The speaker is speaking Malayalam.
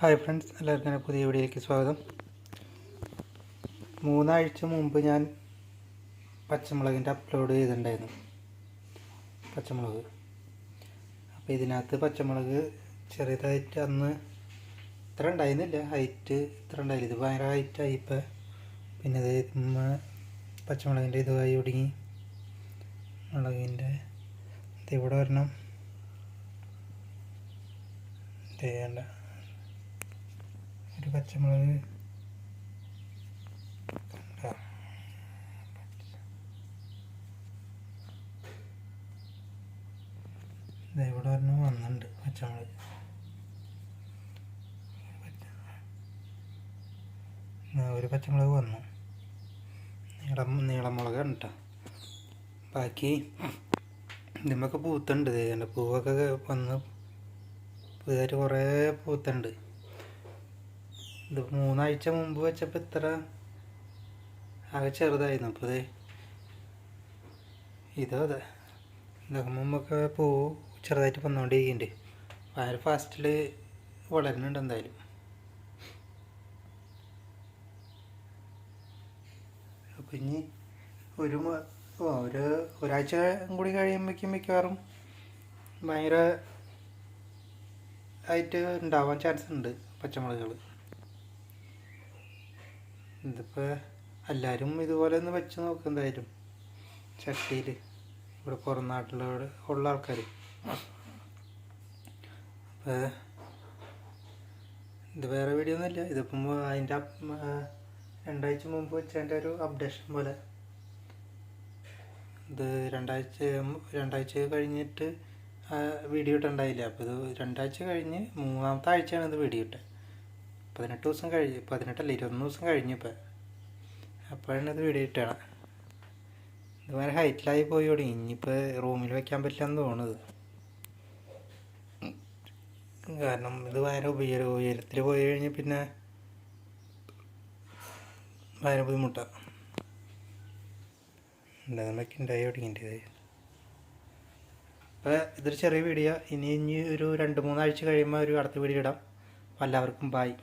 ഹായ് ഫ്രണ്ട്സ് എല്ലാവർക്കും എന്റെ പുതിയ വീഡിയോയിലേക്ക് സ്വാഗതം. മൂന്നാഴ്ച മുമ്പ് ഞാൻ പച്ചമുളകിന്റെ അപ്ലോഡ് ചെയ്തിട്ടുണ്ടായിരുന്നു. പച്ചമുളക്. അപ്പോൾ ഇതിനകത്ത് പച്ചമുളക് ചെറിയതായിട്ട് അന്ന് ഇത്ര ഉണ്ടായിരുന്നില്ല. ഹൈറ്റ് ഇത്ര ഉണ്ടായില്ല. ഇത് ഭയങ്കര ഹൈറ്റായി ഇപ്പോൾ പിന്നെ ഇത് പച്ചമുളകിന്റെ ഇതുമായി ഒടുങ്ങി മുളകിന്റെ ഇവിടെ വരണം ചെയ്യണ്ട ഒരു പച്ചമുളക്. ഇവിടെ ഒരെണ്ണം വന്നിട്ടുണ്ട് പച്ചമുളക്. ഒരു പച്ചമുളക് വന്നു. നീളം നീളമുളക് കേട്ടോ ബാക്കി ഇതിമൊക്കെ പൂത്തുണ്ട് എന്റെ പൂവൊക്കെ വന്ന് പുതിയതായിട്ട് കുറേ പൂത്തുണ്ട്. ഇത് മൂന്നാഴ്ച മുമ്പ് വെച്ചപ്പോൾ ഇത്ര ആകെ ചെറുതായിരുന്നു. അപ്പോൾ ദേ ഇതോ അതെ. ഇതൊക്കെ മുമ്പൊക്കെ പൂ ചെറുതായിട്ട് വന്നുകൊണ്ടിരിക്കുന്നുണ്ട് ഭയങ്കര ഫാസ്റ്റിൽ വളരുന്നുണ്ട് എന്തായാലും. അപ്പം ഇനി ഒരു ഒരു ഒരാഴ്ച കൂടി കഴിയുമ്പോഴേക്കും മിക്കവാറും ഭയങ്കര ആയിട്ട് ഉണ്ടാവാൻ ചാൻസ് ഉണ്ട് പച്ചമുളകുകൾ ഇതിപ്പോൾ എല്ലാവരും ഇതുപോലെ ഒന്ന് വെച്ച് നോക്കും എന്തായാലും. ചട്ടിയിൽ ഇവിടെ പുറം നാട്ടിലോട് ഉള്ള ആൾക്കാർ അപ്പോൾ ഇത് വേറെ വീഡിയോ ഒന്നുമില്ല ഇതിപ്പം അതിന്റെ രണ്ടാഴ്ച മുമ്പ് വെച്ചതിന്റെ ഒരു അപ്ഡേഷൻ പോലെ. ഇത് രണ്ടാഴ്ച രണ്ടാഴ്ച കഴിഞ്ഞിട്ട് വീഡിയോ ഇട്ടുണ്ടായില്ല. അപ്പോൾ ഇത് രണ്ടാഴ്ച കഴിഞ്ഞ് മൂന്നാമത്തെ ആഴ്ചയാണ് ഇത് വീഡിയോ ഇട്ടത്. പതിനെട്ട് ദിവസം കഴിഞ്ഞ് പതിനെട്ടല്ല ഇരുപത്തൊന്ന് ദിവസം കഴിഞ്ഞു ഇപ്പം. അപ്പോഴാണ് ഇത് വീഡിയോ ഇട്ടാണ് ഇത് ഭയങ്കര ഹൈറ്റിലായി പോയി തുടങ്ങി ഇനിയിപ്പോൾ റൂമിൽ വെക്കാൻ പറ്റില്ലെന്ന് തോന്നുന്നത്. കാരണം ഇത് ഭയങ്കര ഉയര ഉയരത്തിൽ പോയി കഴിഞ്ഞാൽ പിന്നെ ഭയങ്കര ബുദ്ധിമുട്ടാണ് ഉണ്ടാകുന്നൊക്കെ ഉണ്ടായി തുടങ്ങിയിട്ട് അപ്പോൾ ഇതൊരു ചെറിയ വീഡിയോ ഇനി ഇനി ഒരു രണ്ട് മൂന്നാഴ്ച കഴിയുമ്പോൾ ഒരു അടുത്ത വീഡിയോ ഇടാം. എല്ലാവർക്കും ബായ്